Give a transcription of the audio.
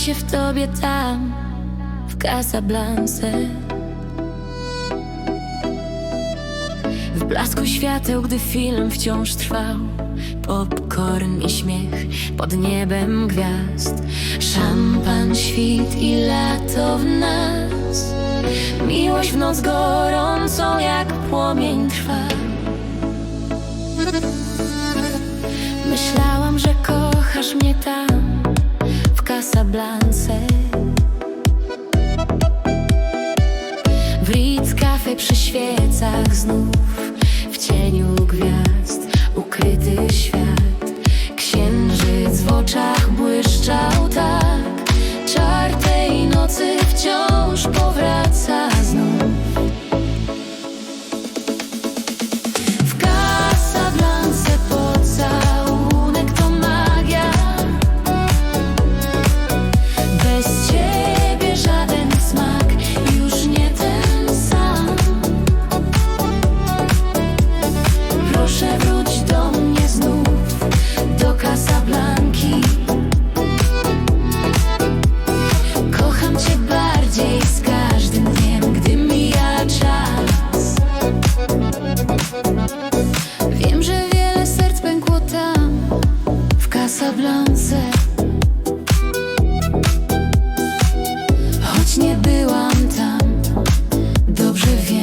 Się w tobie tam, w Casablance. W blasku świateł, gdy film wciąż trwał. Popcorn i śmiech pod niebem gwiazd. Szampan, świt i lato w nas. Miłość w noc gorącą jak płomień trwa. Casablance. W Ritz Cafe przy świecach znów Casablance Choć nie byłam tam, dobrze wiem